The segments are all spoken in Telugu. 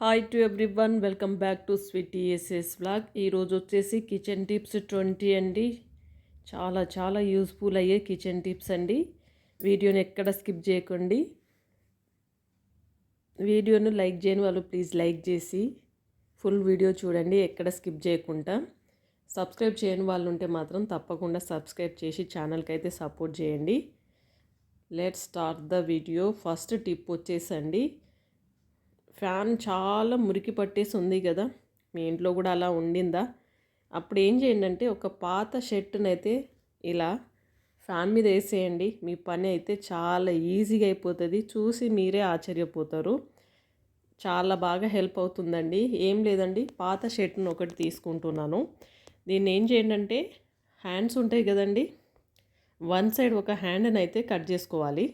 Hi to everyone welcome back to sweet SS blog ఈరోజు వచ్చేసి కిచెన్ టిప్స్ ట్వంటీ అండి. చాలా చాలా యూస్ఫుల్ అయ్యే కిచెన్ టిప్స్ అండి. వీడియోని ఎక్కడ స్కిప్ చేయకండి. వీడియోను లైక్ చేయని వాళ్ళు ప్లీజ్ లైక్ చేసి ఫుల్ వీడియో చూడండి ఎక్కడ స్కిప్ చేయకుండా. సబ్స్క్రైబ్ చేయని వాళ్ళు ఉంటే మాత్రం తప్పకుండా సబ్స్క్రైబ్ చేసి ఛానల్కి అయితే సపోర్ట్ చేయండి. Let start the video first tip వచ్చేసండి ఫ్యాన్ చాలా మురికి పట్టేసి ఉంది కదా మీ ఇంట్లో కూడా అలా ఉండిందా? అప్పుడు ఏం చేయండి అంటే ఒక పాత షర్ట్నైతే అయితే ఇలా ఫ్యాన్ మీద వేసేయండి మీ పని అయితే చాలా ఈజీగా అయిపోతుంది చూసి మీరే ఆశ్చర్యపోతారు. చాలా బాగా హెల్ప్ అవుతుందండి. ఏం లేదండి పాత షర్ట్ను ఒకటి తీసుకుంటున్నాను. దీన్ని ఏం చేయండి అంటే హ్యాండ్స్ ఉంటాయి కదండి వన్ సైడ్ ఒక హ్యాండ్ని అయితే కట్ చేసుకోవాలి.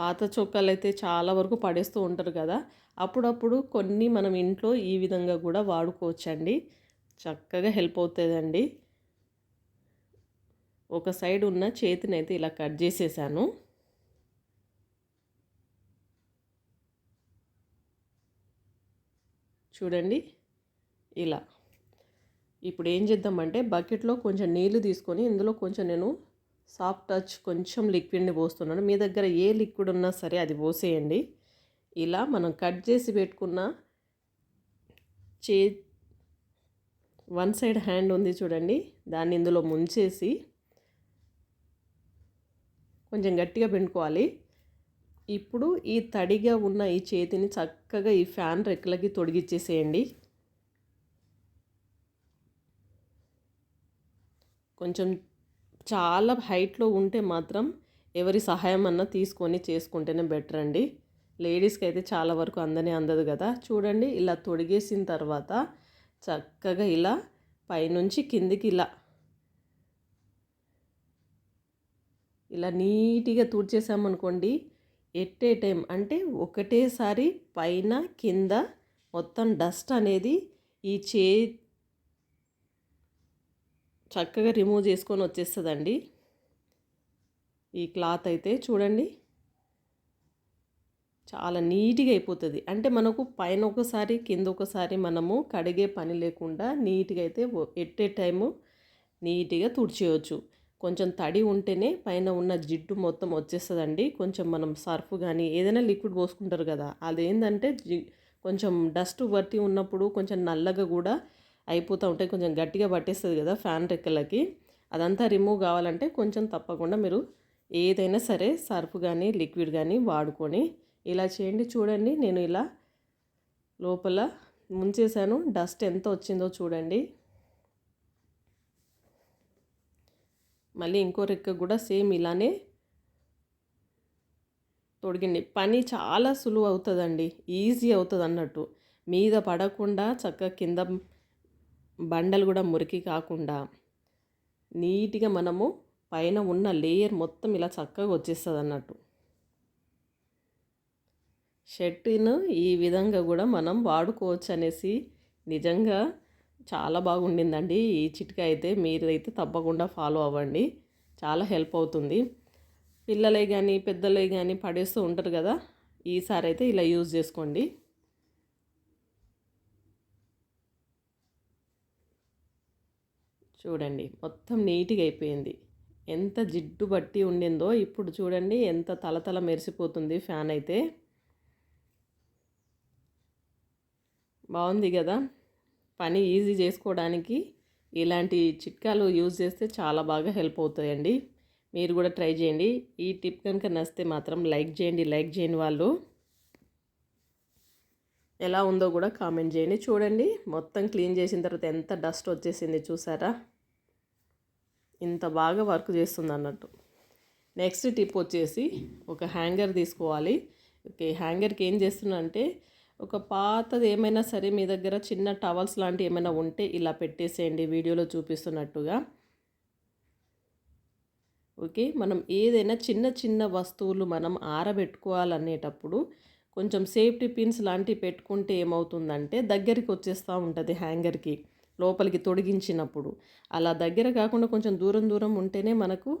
పాత చొక్కాలు అయితే చాలా వరకు పడేస్తూ ఉంటారు కదా. అప్పుడప్పుడు కొన్ని మనం ఇంట్లో ఈ విధంగా కూడా వాడుకోవచ్చండి. చక్కగా హెల్ప్ అవుతుందండి. ఒక సైడ్ ఉన్న చేతిని అయితే ఇలా కట్ చేసేసాను. చూడండి. ఇలా. ఇప్పుడు ఏం చేద్దామంటే బకెట్లో కొంచెం నీళ్ళు తీసుకొని ఇందులో కొంచెం నేను సాఫ్ట్ టచ్ కొంచెం లిక్విడ్ని పోస్తున్నాను. మీ దగ్గర ఏ లిక్విడ్ ఉన్నా సరే అది పోసేయండి. ఇలా మనం కట్ చేసి పెట్టుకున్న చే వన్ సైడ్ హ్యాండ్ ఉంది చూడండి. దాన్ని ఇందులో ముంచేసి కొంచెం గట్టిగా పిండుకోవాలి. ఇప్పుడు ఈ తడిగా ఉన్న ఈ చేతిని చక్కగా ఈ ఫ్యాన్ రెక్కలకి తొడిగిచ్చేసేయండి. కొంచెం చాలా హైట్లో ఉంటే మాత్రం ఎవరి సహాయం అన్నా తీసుకొని చేసుకుంటేనే బెటర్ అండి. లేడీస్కి అయితే చాలా వరకు అందనే అందదు కదా. చూడండి ఇలా తొడిగేసిన తర్వాత చక్కగా ఇలా పైనుంచి కిందికి ఇలా ఇలా నీట్గా తుడిచేసామనుకోండి ఎట్ ఏ టైం అంటే ఒకటేసారి పైన కింద మొత్తం డస్ట్ అనేది ఈ చే చక్కగా రిమూవ్ చేసుకొని వచ్చేస్తుందండి. ఈ క్లాత్ అయితే చూడండి. చాలా నీట్గా అయిపోతుంది. అంటే మనకు పైన ఒకసారి కింద ఒకసారి మనము కడిగే పని లేకుండా నీట్గా అయితే ఎట్టే టైము నీట్గా తుడిచేయచ్చు. కొంచెం తడి ఉంటేనే పైన ఉన్న జిడ్డు మొత్తం వచ్చేస్తుందండి. కొంచెం మనం సర్ఫ్ కానీ ఏదైనా లిక్విడ్ పోసుకుంటారు కదా అదేంటంటే జి కొంచెం డస్ట్ బట్టి ఉన్నప్పుడు కొంచెం నల్లగా కూడా అయిపోతూ ఉంటాయి కొంచెం గట్టిగా పట్టేస్తుంది కదా ఫ్యాన్ రెక్కలకి. అదంతా రిమూవ్ కావాలంటే కొంచెం తప్పకుండా మీరు ఏదైనా సరే సర్ఫ్ కానీ లిక్విడ్ కానీ వాడుకొని ఇలా చేయండి. చూడండి నేను ఇలా లోపల ముంచేసాను డస్ట్ ఎంత వచ్చిందో చూడండి. మళ్ళీ ఇంకో రెక్క కూడా సేమ్ ఇలానే తొడిగిండి పని చాలా సులువు అవుతుందండి. ఈజీ అవుతుంది అన్నట్టు మీద పడకుండా చక్కగా కింద బండలు కూడా మురికి కాకుండా నీట్గా మనము పైన ఉన్న లేయర్ మొత్తం ఇలా చక్కగా వచ్చేస్తుంది అన్నట్టు షర్ట్ను ఈ విధంగా కూడా మనం వాడుకోవచ్చు అనేసి నిజంగా చాలా బాగుండిందండి. ఈ చిట్కా అయితే మీరైతే తప్పకుండా ఫాలో అవ్వండి. చాలా హెల్ప్ అవుతుంది. పిల్లలే కానీ పెద్దలే కానీ పడేస్తూ ఉంటారు కదా ఈసారి అయితే ఇలా యూజ్ చేసుకోండి. చూడండి మొత్తం నీట్గా అయిపోయింది. ఎంత జిడ్డు బట్టి ఉండిందో ఇప్పుడు చూడండి ఎంత తలతల మెరిసిపోతుంది ఫ్యాన్ అయితే. బాగుంది కదా? పని ఈజీ చేసుకోవడానికి ఇలాంటి చిట్కాలు యూజ్ చేస్తే చాలా బాగా హెల్ప్ అవుతాయండి. మీరు కూడా ట్రై చేయండి. ఈ టిప్ కనుక నచ్చితే మాత్రం లైక్ చేయండి లైక్ చేయని వాళ్ళు. ఎలా ఉందో కూడా కామెంట్ చేయండి. చూడండి మొత్తం క్లీన్ చేసిన తర్వాత ఎంత డస్ట్ వచ్చేసింది చూసారా? ఇంత బాగా వర్క్ చేస్తుంది అన్నట్టు నెక్స్ట్ టిప్ వచ్చేసి ఒక హ్యాంగర్ తీసుకోవాలి. ఓకే హ్యాంగర్కి ఏం చేస్తుందంటే ఒక పాతది ఏమైనా సరే మీ దగ్గర చిన్న టవల్స్ లాంటివి ఏమైనా ఉంటే ఇలా పెట్టేసేయండి వీడియోలో చూపిస్తున్నట్టుగా. ఓకే మనం ఏదైనా చిన్న చిన్న వస్తువులు మనం ఆరబెట్టుకోవాలనేటప్పుడు కొంచెం సేఫ్టీ పిన్స్ లాంటివి పెట్టుకుంటే ఏమవుతుందంటే దగ్గరికి వచ్చేస్తూ ఉంటుంది హ్యాంగర్కి. లోపలికి తొడిగించినప్పుడు. అలా దగ్గర కాకుండా కొంచెం దూరం దూరం ఉంటేనే మనకు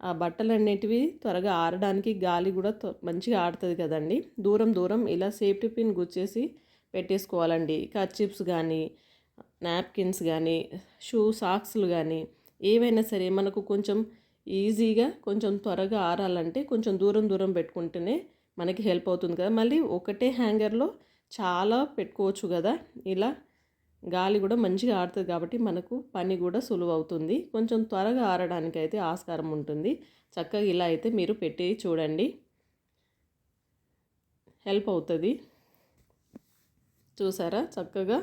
ఆ బట్టలు అనేటివి త్వరగా ఆరడానికి గాలి కూడా మంచిగా ఆడుతుంది కదండి. దూరం దూరం ఇలా సేఫ్టీ పిన్ గుచ్చేసి పెట్టేసుకోవాలండి. కర్చిప్స్ కానీ నాప్కిన్స్ కానీ షూ సాక్స్లు కానీ ఏవైనా సరే మనకు కొంచెం ఈజీగా కొంచెం త్వరగా ఆరాలంటే కొంచెం దూరం దూరం పెట్టుకుంటేనే మనకి హెల్ప్ అవుతుంది కదా. మళ్ళీ ఒకటే హ్యాంగర్లో చాలా పెట్టుకోవచ్చు కదా. ఇలా గాలి కూడా మంచిగా ఆడుతుంది కాబట్టి మనకు పని కూడా సులువు అవుతుంది కొంచెం త్వరగా ఆరడానికి అయితే ఆస్కారం ఉంటుంది. చక్కగా ఇలా అయితే మీరు పెట్టి చూడండి. హెల్ప్ అవుతుంది. చూసారా? చక్కగా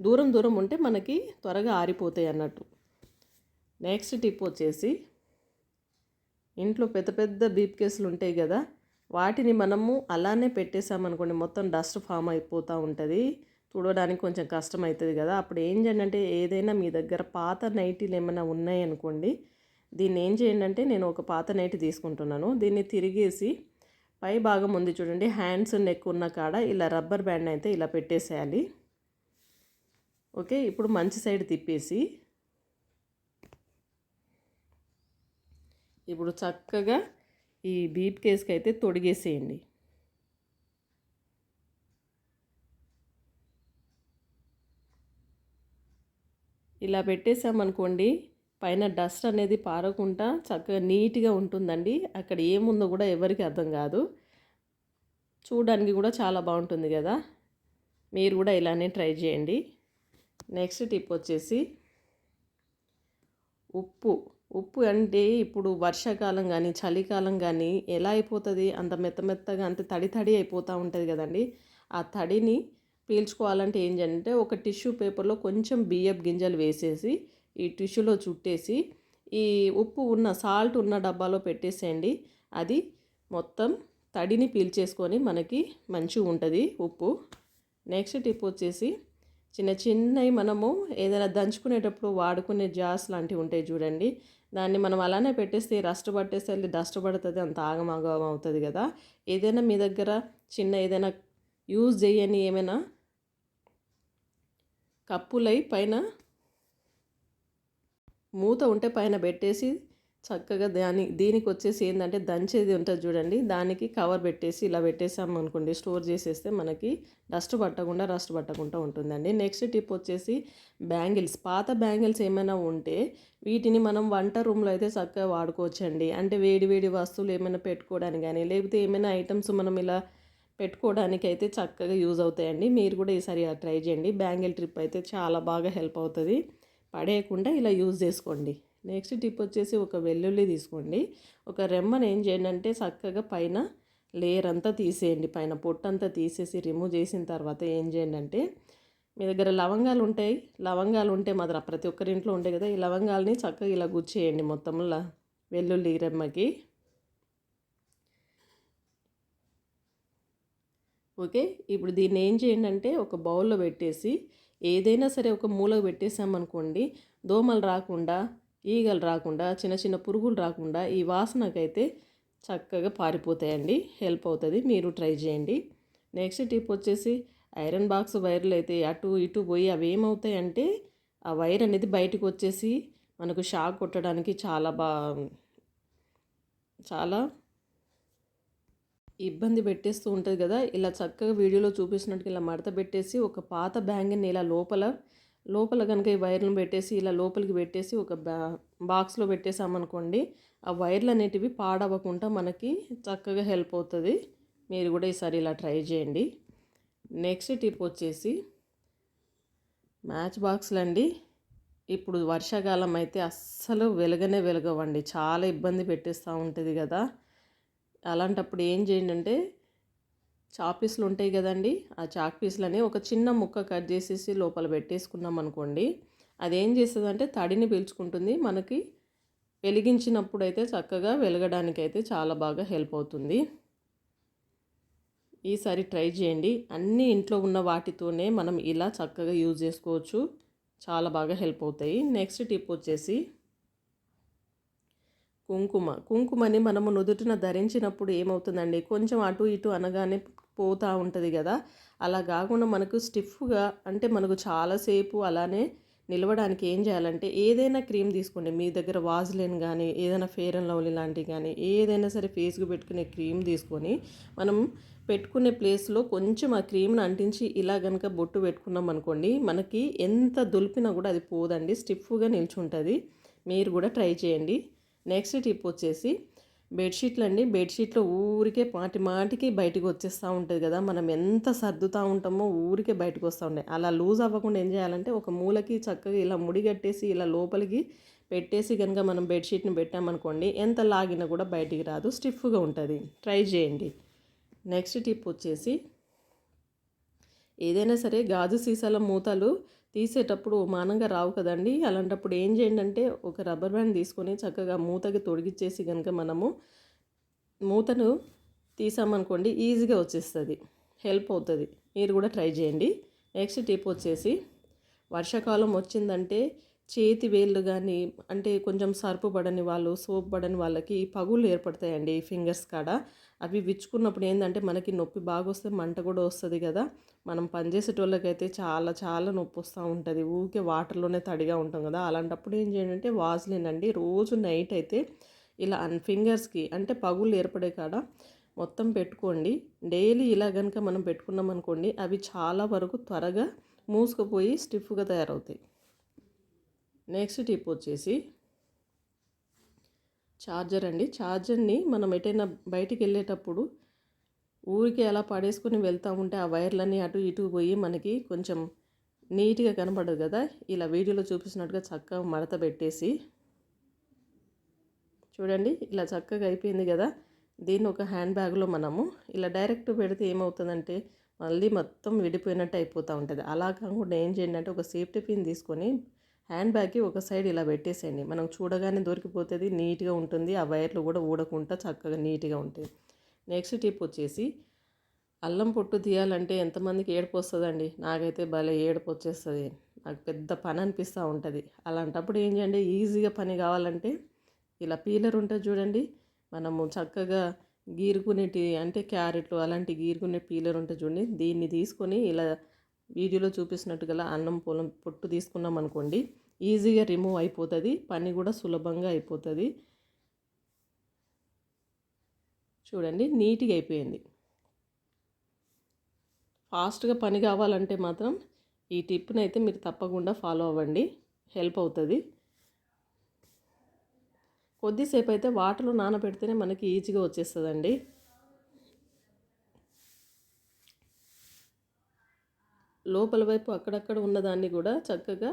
దూరం దూరం ఉంటే మనకి త్వరగా ఆరిపోతాయి అన్నట్టు. నెక్స్ట్ టిప్ వచ్చేసి ఇంట్లో పెద్ద పెద్ద బీప్ కేసులు ఉంటాయి కదా వాటిని మనము అలానే పెట్టేసామనుకోండి మొత్తం డస్ట్ ఫామ్ అయిపోతూ ఉంటుంది. తుడవడానికి కొంచెం కష్టం అవుతుంది కదా. అప్పుడు ఏం చేయండి అంటే ఏదైనా మీ దగ్గర పాత నైటీలు ఏమైనా ఉన్నాయనుకోండి దీన్ని ఏం చేయండి అంటే నేను ఒక పాత నైటీ తీసుకుంటున్నాను. దీన్ని తిరిగేసి పై భాగం ఉంది చూడండి హ్యాండ్స్ నెక్ ఉన్న కాడ ఇలా రబ్బర్ బ్యాండ్ అయితే ఇలా పెట్టేసేయాలి. ఓకే ఇప్పుడు మంచి సైడ్ తిప్పేసి ఇప్పుడు చక్కగా ఈ బీప్ కేస్కి అయితే తొడిగేసేయండి. ఇలా పెట్టేసామనుకోండి పైన డస్ట్ అనేది పారకుండా చక్కగా నీట్గా ఉంటుందండి. అక్కడ ఏముందో కూడా ఎవరికి అర్థం కాదు. చూడడానికి కూడా చాలా బాగుంటుంది కదా. మీరు కూడా ఇలానే ట్రై చేయండి. నెక్స్ట్ టిప్ వచ్చేసి ఉప్పు. ఉప్పు అంటే ఇప్పుడు వర్షాకాలం కానీ చలికాలం కానీ ఎలా అయిపోతుంది? అంత మెత్త మెత్తగా అంత తడి తడి అయిపోతూ ఉంటుంది కదండి. ఆ తడిని పీల్చుకోవాలంటే ఏం చేయాలంటే ఒక టిష్యూ పేపర్లో కొంచెం బియ్యపు గింజలు వేసేసి ఈ టిష్యూలో చుట్టేసి ఈ ఉప్పు ఉన్న సాల్ట్ ఉన్న డబ్బాలో పెట్టేసేయండి. అది మొత్తం తడిని పీల్చేసుకొని మనకి మంచిగా ఉంటుంది ఉప్పు. నెక్స్ట్ టిప్ వచ్చేసి చిన్న చిన్నవి మనము ఏదైనా దంచుకునేటప్పుడు వాడుకునే జాస్ లాంటివి ఉంటాయి చూడండి. దాన్ని మనం అలానే పెట్టేస్తే రస్ట్ పట్టేస్తే డస్ట్ పడుతుంది అంత ఆగమాగం అవుతుంది కదా. ఏదైనా మీ దగ్గర చిన్న ఏదైనా యూజ్ చేయని ఏమైనా కప్పులై పైన మూత ఉంటే పైన పెట్టేసి చక్కగా దాని దీనికి వచ్చేసి ఏంటంటే దంచేది ఉంటుంది చూడండి. దానికి కవర్ పెట్టేసి ఇలా పెట్టేసాము అనుకోండి. స్టోర్ చేసేస్తే మనకి డస్ట్ పట్టకుండా రస్ట్ పట్టకుండా ఉంటుందండి. నెక్స్ట్ టిప్ వచ్చేసి బ్యాంగిల్స్. పాత బ్యాంగిల్స్ ఏమైనా ఉంటే వీటిని మనం వంట రూమ్లో అయితే చక్కగా వాడుకోవచ్చండి. అంటే వేడి వేడి వస్తువులు ఏమైనా పెట్టుకోవడానికి కానీ లేకపోతే ఏమైనా ఐటమ్స్ మనం ఇలా పెట్టుకోవడానికి అయితే చక్కగా యూజ్ అవుతాయండి. మీరు కూడా ఈసారి ట్రై చేయండి. బ్యాంగిల్ ట్రిప్ అయితే చాలా బాగా హెల్ప్ అవుతుంది. పడేయకుండా ఇలా యూజ్ చేసుకోండి. నెక్స్ట్ టిప్ వచ్చేసి ఒక వెల్లుల్లి తీసుకోండి. ఒక రెమ్మను ఏం చేయండి అంటే చక్కగా పైన లేయర్ అంతా తీసేయండి. పైన పొట్టంతా తీసేసి రిమూవ్ చేసిన తర్వాత ఏం చేయండి అంటే మీ దగ్గర లవంగాలు ఉంటాయి. లవంగాలు ఉంటే మాత్రం ప్రతి ఒక్కరి ఇంట్లో ఉంటాయి కదా ఈ లవంగాలని చక్కగా ఇలా గుచ్చేయండి మొత్తంలో వెల్లుల్లి రెమ్మకి. ఓకే? ఇప్పుడు దీన్ని ఏం చేయండి అంటే ఒక బౌల్లో పెట్టేసి ఏదైనా సరే ఒక మూలకు పెట్టేసామనుకోండి దోమలు రాకుండా ఈగలు రాకుండా చిన్న చిన్న పురుగులు రాకుండా ఈ వాసనకైతే చక్కగా పారిపోతాయండి. హెల్ప్ అవుతుంది. మీరు ట్రై చేయండి. నెక్స్ట్ టిప్ వచ్చేసి ఐరన్ బాక్స్ వైర్లు అయితే అటు ఇటు పోయి అవి ఏమవుతాయంటే ఆ వైర్ అనేది బయటకు వచ్చేసి మనకు షాక్ కొట్టడానికి చాలా బా చాలా ఇబ్బంది పెట్టేస్తూ ఉంటుంది కదా. ఇలా చక్కగా వీడియోలో చూపిస్తున్నట్టు ఇలా మడత పెట్టేసి ఒక పాత బ్యాంగిని ఇలా లోపల లోపల కనుక ఈ వైర్లను పెట్టేసి ఇలా లోపలికి పెట్టేసి ఒక బా బాక్స్లో పెట్టేసామనుకోండి ఆ వైర్లు అనేటివి పాడవకుండా మనకి చక్కగా హెల్ప్ అవుతుంది. మీరు కూడా ఈసారి ఇలా ట్రై చేయండి. నెక్స్ట్ టిప్ వచ్చేసి మ్యాచ్ బాక్స్లు అండి. ఇప్పుడు వర్షాకాలం అయితే అస్సలు వెలగనే వెలగవండి. చాలా ఇబ్బంది పెట్టేస్తూ ఉంటుంది కదా. అలాంటప్పుడు ఏం చేయండి అంటే చాపీసులు ఉంటాయి కదండి ఆ చాక్ పీసులని ఒక చిన్న ముక్క కట్ చేసేసి లోపల పెట్టేసుకున్నాం అనుకోండి అది ఏం చేస్తుందంటే తడిని పీల్చుకుంటుంది. మనకి వెలిగించినప్పుడు అయితే చక్కగా వెలగడానికి అయితే చాలా బాగా హెల్ప్ అవుతుంది. ఈసారి ట్రై చేయండి. అన్ని ఇంట్లో ఉన్న వాటితోనే మనం ఇలా చక్కగా యూజ్ చేసుకోవచ్చు. చాలా బాగా హెల్ప్ అవుతాయి. నెక్స్ట్ టిప్ వచ్చేసి కుంకుమ. కుంకుమని మనము నుదుటిన ధరించినప్పుడు ఏమవుతుందండి? కొంచెం అటు ఇటు అనగానే పోతూ ఉంటుంది కదా అలా కాకుండా మనకు స్టిఫ్గా అంటే మనకు చాలాసేపు అలానే నిలవడానికి ఏం చేయాలంటే ఏదైనా క్రీమ్ తీసుకోండి. మీ దగ్గర వాజ్లైన్ కానీ ఏదైనా ఫేర్ అండ్ లవ్లీ లాంటివి కానీ ఏదైనా సరే ఫేస్కి పెట్టుకునే క్రీమ్ తీసుకొని మనం పెట్టుకునే ప్లేస్లో కొంచెం ఆ క్రీమ్ని అంటించి ఇలా కనుక బొట్టు పెట్టుకున్నాం అనుకోండి మనకి ఎంత దులిపినా కూడా అది పోదండి. స్టిఫ్గా నిల్చుంటుంది. మీరు కూడా ట్రై చేయండి. నెక్స్ట్ టిప్ వచ్చేసి బెడ్షీట్లు అండి బెడ్షీట్లు ఊరికే మాటి మాటికి బయటకు వచ్చేస్తూ ఉంటుంది కదా. మనం ఎంత సర్దుతూ ఉంటామో ఊరికే బయటకు వస్తూ ఉంటాయి అలా లూజ్ అవ్వకుండా ఏం చేయాలంటే ఒక మూలకి చక్కగా ఇలా ముడి కట్టేసి ఇలా లోపలికి పెట్టేసి కనుక మనం బెడ్షీట్ని పెట్టామనుకోండి ఎంత లాగినా కూడా బయటికి రాదు. స్టిఫ్గా ఉంటుంది. ట్రై చేయండి. నెక్స్ట్ టిప్ వచ్చేసి ఏదైనా సరే గాజు సీసాల మూతలు తీసేటప్పుడు మానంగా రావు కదండి. అలాంటప్పుడు ఏం చేయండి అంటే ఒక రబ్బర్ బ్యాండ్ తీసుకొని చక్కగా మూతకి తొడిగిచ్చేసి కనుక మనము మూతను తీసామనుకోండి ఈజీగా వచ్చేస్తుంది. హెల్ప్ అవుతుంది. మీరు కూడా ట్రై చేయండి. నెక్స్ట్ టిప్ వచ్చేసి వర్షాకాలం వచ్చిందంటే చేతి వేళ్ళు కానీ అంటే కొంచెం సర్పు పడని వాళ్ళు సోప్ పడని వాళ్ళకి పగులు ఏర్పడతాయండి ఫింగర్స్ కాడ. అవి విచ్చుకున్నప్పుడు ఏంటంటే మనకి నొప్పి బాగా వస్తే మంట కూడా వస్తుంది కదా. మనం పనిచేసేటోళ్ళకైతే చాలా చాలా నొప్పి వస్తూ ఉంటుంది. ఊరికే వాటర్లోనే తడిగా ఉంటాం కదా. అలాంటప్పుడు ఏం చేయాలంటే వాజ్లిన్ అండి. రోజు నైట్ అయితే ఇలా అన్ ఫింగర్స్కి అంటే పగులు ఏర్పడే కాడ మొత్తం పెట్టుకోండి. డైలీ ఇలా కనుక మనం పెట్టుకున్నాం అనుకోండి అవి చాలా వరకు త్వరగా మూసుకుపోయి స్టిఫ్గా తయారవుతాయి. నెక్స్ట్ టిప్ వచ్చేసి ఛార్జర్ అండి. ఛార్జర్ని మనం ఎటైనా బయటికి వెళ్ళేటప్పుడు ఊరికి అలా పడేసుకొని వెళ్తూ ఉంటే ఆ వైర్లన్నీ అటు ఇటు పోయి మనకి కొంచెం నీట్గా కనపడదు కదా. ఇలా వీడియోలో చూపిస్తున్నట్టుగా చక్కగా మడత పెట్టేసి చూడండి ఇలా చక్కగా అయిపోయింది కదా. దీన్ని ఒక హ్యాండ్ బ్యాగ్లో మనము ఇలా డైరెక్ట్ పెడితే ఏమవుతుందంటే మళ్ళీ మొత్తం విడిపోయినట్టు అయిపోతూ ఉంటుంది. అలా కాకుండా ఏం చేయండి అంటే ఒక సేఫ్టీ పిన్ తీసుకొని హ్యాండ్ బ్యాగ్కి ఒక సైడ్ ఇలా పెట్టేసేయండి. మనం చూడగానే దొరికిపోతుంది నీట్గా ఉంటుంది. ఆ వైర్లు కూడా ఊడకుండా చక్కగా నీట్గా ఉంటాయి. నెక్స్ట్ టిప్ వచ్చేసి అల్లం పొట్టు తీయాలంటే ఎంతమందికి ఏడుపు వస్తుందండి నాకైతే భలే ఏడుపు వచ్చేస్తుంది నాకు పెద్ద పని అనిపిస్తూ ఉంటుంది. అలాంటప్పుడు ఏం చేయండి? ఈజీగా పని కావాలంటే ఇలా పీలర్ ఉంటుంది చూడండి. మనము చక్కగా గీరుకునేటి అంటే క్యారెట్లు అలాంటి గీరుకునే పీలర్ ఉంటుంది చూడండి. దీన్ని తీసుకొని ఇలా వీడియోలో చూపిస్తున్నట్టుగా అన్నం పొలం పొట్టు తీసుకున్నాం అనుకోండి ఈజీగా రిమూవ్ అయిపోతుంది పని కూడా సులభంగా అయిపోతుంది. చూడండి నీట్గా అయిపోయింది. ఫాస్ట్గా పని కావాలంటే మాత్రం ఈ టిప్ని అయితే మీరు తప్పకుండా ఫాలో అవ్వండి. హెల్ప్ అవుతుంది. కొద్దిసేపు అయితే వాటర్లో నానబెడితేనే మనకి ఈజీగా వచ్చేస్తుందండి. లోపల వైపు అక్కడక్కడ ఉన్నదాన్ని కూడా చక్కగా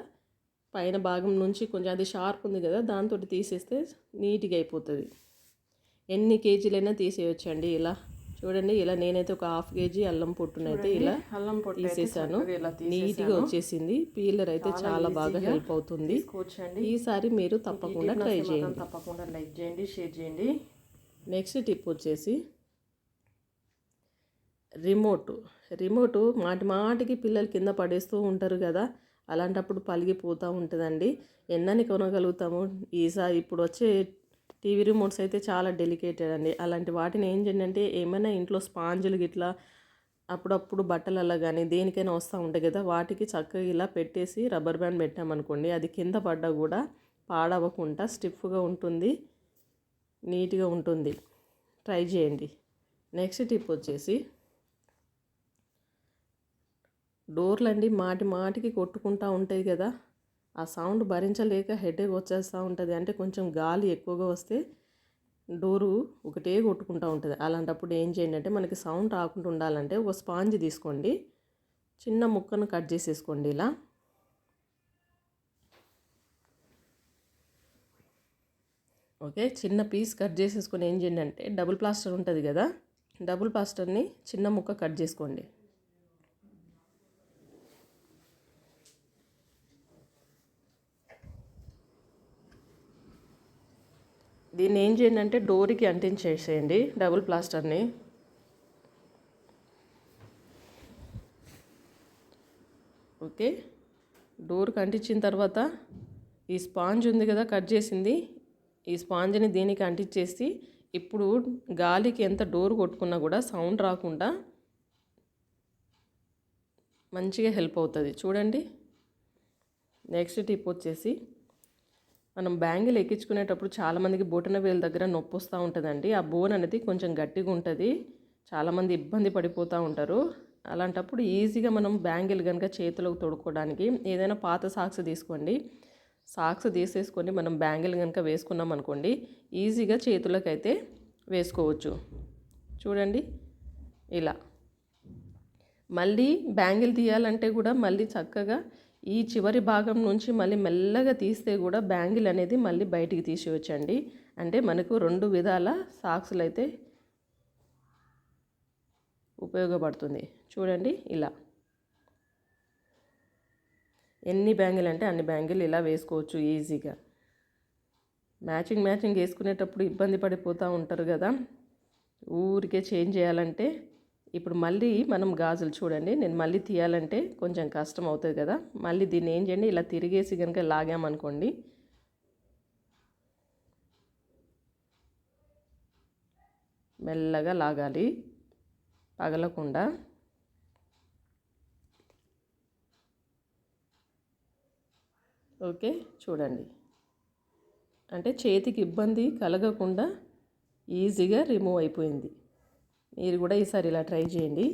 పైన భాగం నుంచి కొంచెం అది షార్ప్ ఉంది కదా దాంతో తీసేస్తే నీట్గా అయిపోతుంది. ఎన్ని కేజీలైనా తీసేయొచ్చండి ఇలా. చూడండి ఇలా నేనైతే ఒక హాఫ్ కేజీ అల్లం పొట్టునైతే ఇలా అల్లం పొట్టు తీసేసాను. నీట్గా వచ్చేసింది. పీలర్ అయితే చాలా బాగా హెల్ప్ అవుతుంది. ఈసారి మీరు తప్పకుండా ట్రై చేయండి. తప్పకుండా లైక్ చేయండి షేర్ చేయండి. నెక్స్ట్ టిప్ వచ్చేసి రిమోట్. రిమోటు మాటి మాటికి పిల్లలు కింద పడేస్తూ ఉంటారు కదా అలాంటప్పుడు పలిగిపోతూ ఉంటుందండి. ఎన్నని కొనగలుగుతాము? ఈసారి ఇప్పుడు వచ్చే టీవీ రిమోట్స్ అయితే చాలా డెలికేటెడ్ అండి. అలాంటి వాటిని ఏం చేయండి అంటే ఏమైనా ఇంట్లో స్పాంజులు గిట్లా అప్పుడప్పుడు బట్టలల్లో కానీ దేనికైనా వస్తూ ఉంటాయి కదా వాటికి చక్కగా ఇలా పెట్టేసి రబ్బర్ బ్యాండ్ పెట్టామనుకోండి అది కింద పడ్డా కూడా పాడవకుండా స్టిఫ్గా ఉంటుంది నీట్గా ఉంటుంది. ట్రై చేయండి. నెక్స్ట్ టిప్ వచ్చేసి డోర్లండి మాటి మాటికి కొట్టుకుంటూ ఉంటాయి కదా. ఆ సౌండ్ భరించలేక హెడేక్ వచ్చేస్తూ ఉంటుంది. అంటే కొంచెం గాలి ఎక్కువగా వస్తే డోరు ఒకటే కొట్టుకుంటూ ఉంటుంది. అలాంటప్పుడు ఏం చేయండి అంటే మనకి సౌండ్ రాకుండా ఉండాలంటే ఒక స్పాంజ్ తీసుకోండి. చిన్న ముక్కను కట్ చేసేసుకోండి ఇలా. ఓకే చిన్న పీస్ కట్ చేసేసుకొని ఏం చేయండి అంటే డబుల్ ప్లాస్టర్ ఉంటుంది కదా. డబుల్ ప్లాస్టర్ని చిన్న ముక్క కట్ చేసుకోండి. దీన్ని ఏం చేయండి అంటే డోర్కి అంటించేసేయండి డబుల్ ప్లాస్టర్ని. ఓకే. డోర్కి అంటించిన తర్వాత ఈ స్పాంజ్ ఉంది కదా కట్ చేసింది. ఈ స్పాంజ్ని దీనికి అంటించేసి ఇప్పుడు గాలికి ఎంత డోర్ కొట్టుకున్నా కూడా సౌండ్ రాకుండా మంచిగా హెల్ప్ అవుతుంది. చూడండి. నెక్స్ట్ టిప్ వచ్చేసి మనం బ్యాంగిల్ ఎక్కించుకునేటప్పుడు చాలామందికి బొటన వేలు దగ్గర నొప్పి వస్తూ ఉంటుందండి. ఆ బోన్ అనేది కొంచెం గట్టిగా ఉంటుంది. చాలామంది ఇబ్బంది పడిపోతూ ఉంటారు. అలాంటప్పుడు ఈజీగా మనం బ్యాంగిల్ కనుక చేతులకు తొడుక్కోవడానికి ఏదైనా పాత సాక్స్ తీసుకోండి. సాక్స్ తీసేసుకొని మనం బ్యాంగిల్ కనుక వేసుకున్నాం అనుకోండి ఈజీగా చేతులకు అయితే వేసుకోవచ్చు. చూడండి ఇలా. మళ్ళీ బ్యాంగిల్ తీయాలంటే కూడా మళ్ళీ చక్కగా ఈ చివరి భాగం నుంచి మళ్ళీ మెల్లగా తీస్తే కూడా బ్యాంగిల్ అనేది మళ్ళీ బయటికి తీసేయచ్చండి అంటే మనకు రెండు విధాల సాక్స్లు అయితే ఉపయోగపడుతుంది. చూడండి ఇలా. ఎన్ని బ్యాంగిల్ అంటే అన్ని బ్యాంగిల్ ఇలా వేసుకోవచ్చు ఈజీగా. మ్యాచింగ్ మ్యాచింగ్ వేసుకునేటప్పుడు ఇబ్బంది పడిపోతూ ఉంటారు కదా. ఊరికే చేంజ్ చేయాలంటే ఇప్పుడు మళ్ళీ మనం గాజులు చూడండి. నేను మళ్ళీ తీయాలంటే కొంచెం కష్టం అవుతుంది కదా. మళ్ళీ దీన్ని ఏం చేయండి? ఇలా తిరిగేసి కనుక లాగామనుకోండి మెల్లగా లాగాలి. పగలకుండా. ఓకే చూడండి. అంటే చేతికి ఇబ్బంది కలగకుండా ఈజీగా రిమూవ్ అయిపోయింది. మీరు కూడా ఈసారి ఇలా ట్రై చేయండి.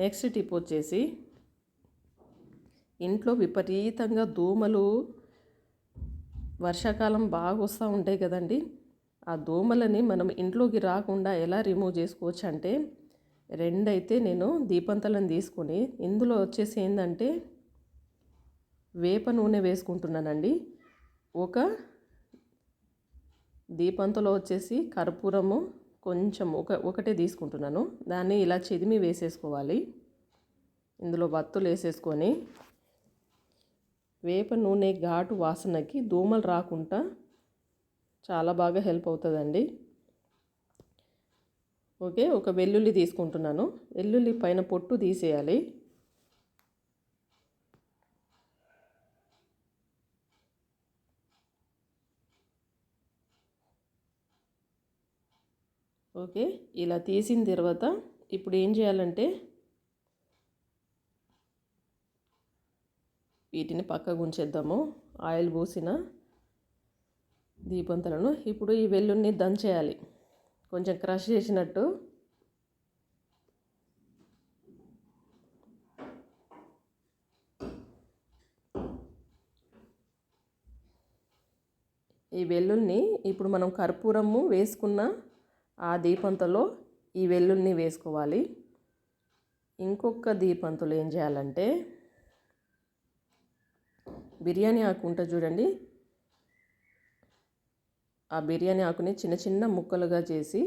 నెక్స్ట్ టిప్ వచ్చేసి ఇంట్లో విపరీతంగా దోమలు వర్షాకాలం బాగా వస్తూ ఉంటాయి కదండి. ఆ దోమలని మనం ఇంట్లోకి రాకుండా ఎలా రిమూవ్ చేసుకోవచ్చు అంటే రెండైతే నేను దీపంతలను తీసుకొని ఇందులో వచ్చేసి ఏంటంటే వేప నూనె వేసుకుంటున్నానండి. ఒక దీపంతలో వచ్చేసి కర్పూరము కొంచెం ఒక ఒకటే తీసుకుంటున్నాను. దాన్ని ఇలా చెదిమి వేసేసుకోవాలి. ఇందులో వత్తులు వేసేసుకొని వేప నూనె ఘాటు వాసనకి దోమలు రాకుండా చాలా బాగా హెల్ప్ అవుతుందండి. ఓకే ఒక వెల్లుల్లి తీసుకుంటున్నాను. వెల్లుల్లి పైన పొట్టు తీసేయాలి. ఓకే ఇలా తీసిన తర్వాత ఇప్పుడు ఏం చేయాలంటే వీటిని పక్కకు ఉంచేద్దాము. ఆయిల్ పోసిన దీపంతలను ఇప్పుడు ఈ వెల్లుల్ని దంచేయాలి కొంచెం క్రష్ చేసినట్టు. ఈ వెల్లుల్ని ఇప్పుడు మనం కర్పూరము వేసుకున్న ఆ దీపంతలో ఈ వెల్లుల్ని వేసుకోవాలి. ఇంకొక దీపంతులు ఏం చేయాలంటే బిర్యానీ ఆకు ఉంటుంది చూడండి. ఆ బిర్యానీ ఆకుని చిన్న చిన్న ముక్కలుగా చేసి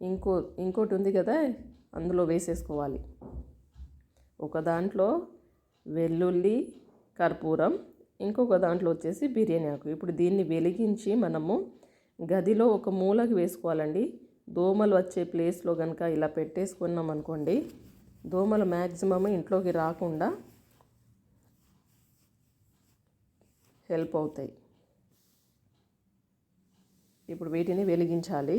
ఇంకో ఇంకోటి ఉంది కదా అందులో వేసేసుకోవాలి. ఒక దాంట్లో వెల్లుల్లి కర్పూరం ఇంకొక దాంట్లో వచ్చేసి బిర్యానీ ఆకు. ఇప్పుడు దీన్ని వెలిగించి మనము గదిలో ఒక మూలకి వేసుకోవాలండి. దోమలు వచ్చే ప్లేస్లో కనుక ఇలా పెట్టేసుకున్నాం అనుకోండి దోమలు మ్యాక్సిమం ఇంట్లోకి రాకుండా హెల్ప్ అవుతాయి. ఇప్పుడు వీటిని వెలిగించాలి.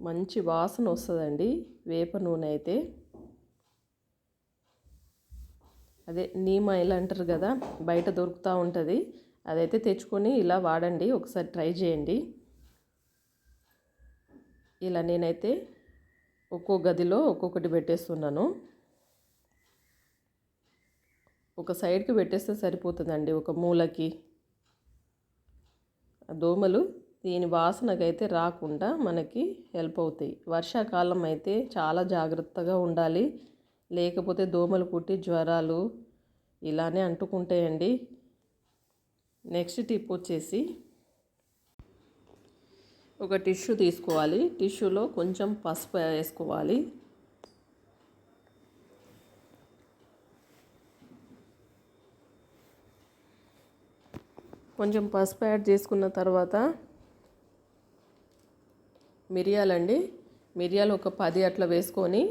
మంచి వాసన వస్తుందండి వేప నూనె అయితే. అదే నీమ్ ఆయిల్ అంటారు కదా బయట దొరుకుతూ ఉంటుంది. అదైతే తెచ్చుకొని ఇలా వాడండి ఒకసారి ట్రై చేయండి. ఇలా నేనైతే ఒక్కో గదిలో ఒక్కొక్కటి పెట్టేస్తున్నాను. ఒక సైడ్కి పెట్టేస్తే సరిపోతుందండి ఒక మూలకి. దోమలు దీని వాసనకైతే రాకుండా మనకి హెల్ప్ అవుతాయి. వర్షాకాలం అయితే చాలా జాగ్రత్తగా ఉండాలి. లేకపోతే దోమలు కుట్టి జ్వరాలు ఇలానే అంటుకుంటాయండి. నెక్స్ట్ టిప్ వచ్చేసి ఒక టిష్యూ తీసుకోవాలి. టిష్యూలో కొంచెం పసుపు వేసుకోవాలి. కొంచెం పసుపు యాడ్ చేసుకున్న తర్వాత మిరియాలండి. మిరియాలు ఒక పది అట్లా వేసుకొని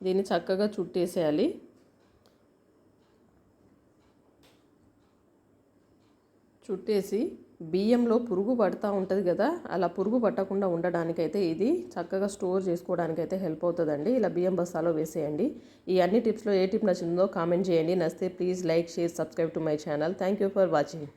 దీన్ని చక్కగా చుట్టేసేయాలి. చుట్టేసి బియ్యంలో పురుగు పడుతూ ఉంటుంది కదా అలా పురుగు పట్టకుండా ఉండడానికైతే ఇది చక్కగా స్టోర్ చేసుకోవడానికైతే హెల్ప్ అవుతుందండి. ఇలా బియ్యం బస్తాలో వేసేయండి. ఈ అన్ని టిప్స్లో ఏ టిప్ నచ్చిందో కామెంట్ చేయండి. నచ్చితే please like share subscribe to my channel. Thank you for watching.